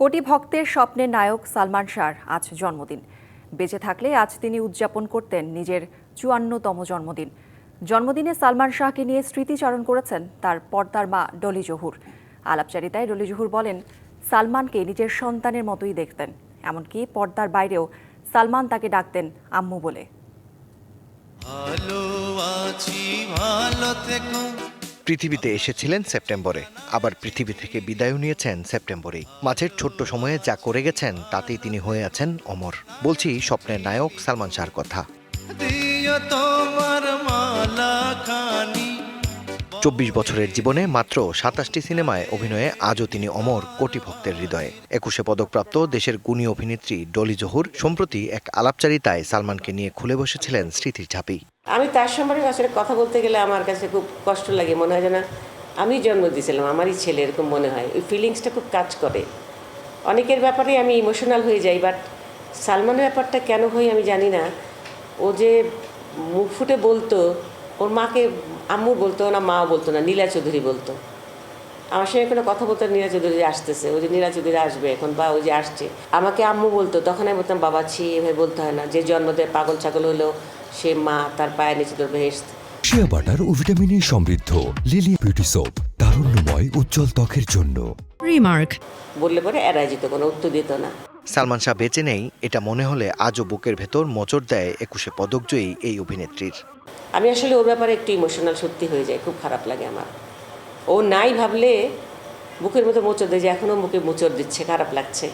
কোটি ভক্তের স্বপ্নের নায়ক সালমান শাহর আজ জন্মদিন। বেঁচে থাকলে আজ তিনি উদযাপন করতেন নিজের চুয়ান্নতম জন্মদিন। জন্মদিনে সালমান শাহকে নিয়ে স্মৃতিচারণ করেছেন তার পর্দার মা ডলি জহুর। আলাপচারিতায় ডলি জহুর বলেন, সালমানকে নিজের সন্তানের মতোই দেখতেন। এমনকি পর্দার বাইরেও সালমান তাকে ডাকতেন আম্মু বলে। ভালো আছি, ভালো থেকো। পৃথিবীতে এসেছিলেন সেপ্টেম্বরে। আবার পৃথিবী থেকে বিদায়ও নিয়েছেন সেপ্টেম্বরেই। মাঝের ছোট্ট সময়ে যা করে গেছেন, তাতেই তিনি হয়ে আছেন অমর। বলছি, স্বপ্নের নায়ক সালমান শাহর কথা। তোমার মালা খানি। চব্বিশ বছরের জীবনে মাত্র সাতাশটি সিনেমায় অভিনয়ে আজও তিনি অমর কোটি ভক্তের হৃদয়ে। একুশে পদকপ্রাপ্ত দেশের গুণী অভিনেত্রী ডলি জহুর সম্প্রতি এক আলাপচারিতায় সালমানকে নিয়ে খুলে বসেছিলেন স্মৃতির ঝাঁপি। আমি তার সম্পর্কে আসলে কথা বলতে গেলে আমার কাছে খুব কষ্ট লাগে, মনে হয় যেন আমি জন্ম দিয়েছিলাম, আমারই ছেলে, এরকম মনে হয়। ওই ফিলিংসটা খুব কাজ করে। অনেকের ব্যাপারে আমি ইমোশনাল হয়ে যাই বাট সালমানের ব্যাপারটা কেন হই আমি জানি না। ও যে মুখ ফুটে বলতো ওর মাকে আম্মু বলতো না মা বলতো না নীলা চৌধুরী বলতো। আমার সঙ্গে কোনো কথা বলতো নীলা চৌধুরী আসতেছে ওই যে নীলা চৌধুরী আসবে এখন বা ওই যে আসছে। আমাকে আম্মু বলতো তখন আমি বলতাম বাবা ছি এভাবে বলতে হয় না। যে জন্ম দেয় পাগল ছাগল হলো সে মা তার পায়ের নিচে তোর বেহেস্ত শিয়া বাটার ও ভিটামিনে সমৃদ্ধ লিলি বিউটি সোপ তারুণ্যময় উজ্জ্বল ত্বকের জন্য। Remark. বললে পরে এড়াই যেত কোনো উত্তর দিত না। সালমান শাহ বেঁচে নেই, এটা মনে হলে আজও বুকের ভেতর মোচড় দেয় একুশে পদকজয়ী এই অভিনেত্রীর। আমি আসলে ওর ব্যাপারে একটু ইমোশনাল সত্যি হয়ে যায়, খুব খারাপ লাগে আমার। ও নাই ভাবলে বুকের মতো মোচড় দেয় যে এখনও মুখে মোচড় দিচ্ছে, খারাপ লাগছে।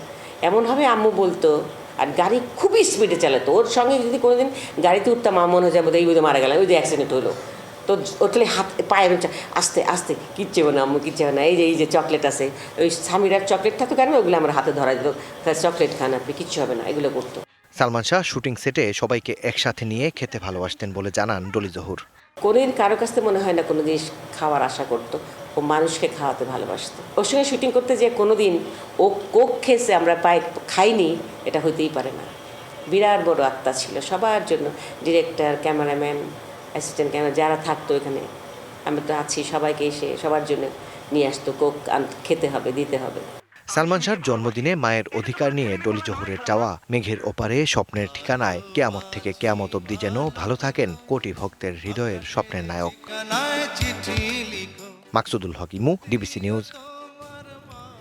এমনভাবে আম্মু বলতো, আর গাড়ি খুবই স্পিডে চালাতো। ওর সঙ্গে যদি কোনোদিন গাড়িতে উঠতাম আমার মনে হয়ে যাব এই বোধহয় মারা গেলাম, ওই যে অ্যাক্সিডেন্ট হলো। তো ওর তাহলে হাত পায়ের আস্তে আস্তে কিচ্ছু হবে না আম্মু কিচ্ছু হবে না। এই যে এই যে চকলেট আছে ওই স্বামীরা চকলেট থাকতো কেন? ওগুলো আমার হাতে ধরা দিত। চকলেট খান আপনি কিচ্ছু হবে না এগুলো করতো। সালমান শাহ শুটিং সেটে সবাইকে একসাথে নিয়ে খেতে ভালোবাসতেন বলে জানান ডলি জহুর। কোনোদিন কারও কাছ থেকে মনে হয় না কোনো জিনিস খাওয়ার আশা করতো। ও মানুষকে খাওয়াতে ভালোবাসতো। ওর সঙ্গে শুটিং করতে যে কোনো দিন ও কোক খেয়েছে আমরা পাই খাইনি এটা হইতেই পারে না। বিরাট বড় আত্মা ছিল সবার জন্য। ডিরেক্টর ক্যামেরাম্যান অ্যাসিস্ট্যান্ট ক্যামেরা যারা থাকতো এখানে আমি তো আছি সবাইকে এসে সবার জন্য নিয়ে আসতো কোক খেতে হবে দিতে হবে। সালমান শাহর জন্মদিনে মায়ের অধিকার নিয়ে ডলি জহুরের চাওয়া মেঘের ওপারে স্বপ্নের ঠিকানায় কেয়ামত থেকে কেয়ামত অবধি যেন ভালো থাকেন কোটি ভক্তের হৃদয়ের স্বপ্নের নায়ক। মাকসুদুল হক ইমু ডিবিসি নিউজ।